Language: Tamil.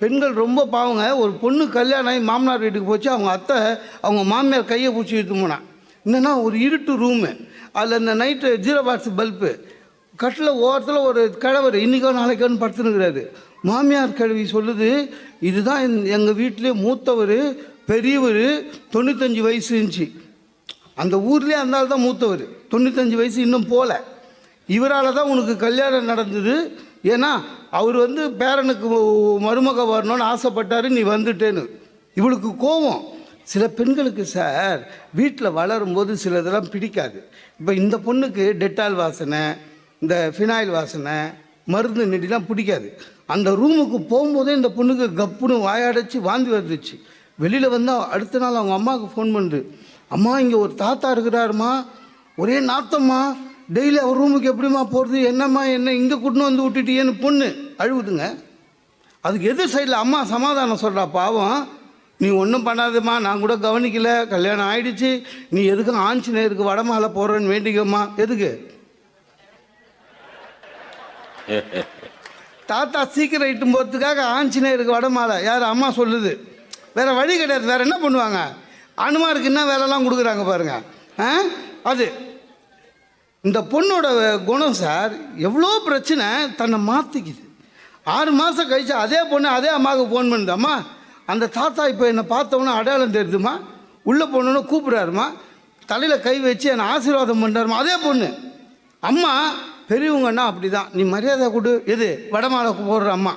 பெண்கள் ரொம்ப பாவங்க. ஒரு பொண்ணு கல்யாணம் ஆகி மாமனார் வீட்டுக்கு போச்சு அவங்க அத்தை அவங்க மாமியார் கையை பிடிச்சி இழுத்து போனான். என்னன்னா ஒரு இருட்டு ரூமு அதில் இந்த நைட்டு ஜீரோ பாக்ஸ் பல்பு கட்டில் ஓரத்தில் ஒரு கிழவர் இன்றைக்கோ நாளைக்கோன்னு படுத்துனுக்கிறாரு மாமியார் கிழவி சொல்லுது இதுதான் எங்கள் வீட்டிலே மூத்தவர் பெரியவர் தொண்ணூத்தஞ்சு வயசு இருந்துச்சு. அந்த ஊர்லேயே அந்த ஆள் தான் மூத்தவர். தொண்ணூத்தஞ்சு வயசு இன்னும் போகல இவரால் தான் உனக்கு கல்யாணம் நடந்தது. ஏன்னா அவர் வந்து பேரனுக்கு மருமக வரணும்னு ஆசைப்பட்டாரு நீ வந்துட்டேன்னு. இவளுக்கு கோவம். சில பெண்களுக்கு சார் வீட்டில் வளரும்போது சிலதெல்லாம் பிடிக்காது. இப்போ இந்த பொண்ணுக்கு டெட்டால் வாசனை இந்த ஃபினாயில் வாசனை மருந்து நெடிலாம் பிடிக்காது. அந்த ரூமுக்கு போகும்போதே இந்த பொண்ணுக்கு கப்புன்னு வாயடைச்சி வாந்தி வந்துச்சு வெளியில் வந்தால் அடுத்த நாள் அவங்க அம்மாவுக்கு ஃபோன் பண்ணுது அம்மா இங்கே ஒரு தாத்தா இருக்கிறாருமா ஒரே நாத்தம்மா. டெய்லி அவர் ரூமுக்கு எப்படிம்மா போகிறது என்னம்மா என்ன இங்கே கூட்டின்னு வந்து விட்டுட்டியேன்னு பொண்ணு அழுகுதுங்க. அதுக்கு எதிர் சைடில் அம்மா சமாதானம் சொல்கிறா பாவம்? நீ ஒன்றும் பண்ணாதம்மா நான் கூட கவனிக்கல கல்யாணம் ஆயிடுச்சு. நீ எதுக்கும் ஆஞ்சநேயருக்கு வடமாலை போடுறேன்னு வேண்டிக்கம்மா? எதுக்கு? தாத்தா சீக்கிரம் இட்டும் போகிறதுக்காக ஆஞ்சநேயருக்கு வடமாலை யார் அம்மா சொல்லுது. வேற வழி கிடையாது. வேற என்ன பண்ணுவாங்க? அனுமாருக்கு என்ன வேலைலாம் கொடுக்குறாங்க பாருங்க. ஆ? அது இந்த பொண்ணோட குணம் சார் எவ்வளோ பிரச்சனை தன்னை மாற்றிக்குது ஆறு மாதம் கழிச்சு அதே பொண்ணு அதே அம்மாவுக்கு ஃபோன் பண்ணுதாம்மா? அந்த தாத்தா இப்போ என்னை பார்த்தவொன்னே அடையாளம் தெரியுதுமா? உள்ளே போனோன்னு கூப்பிட்றாருமா? தலையில் கை வச்சு என்னை ஆசீர்வாதம் பண்ணுறாருமா அதே பொண்ணு. அம்மா பெரியவங்கன்னா அப்படி தான் நீ மரியாதை கொடு. எது? வடமாலை போடுற அம்மா.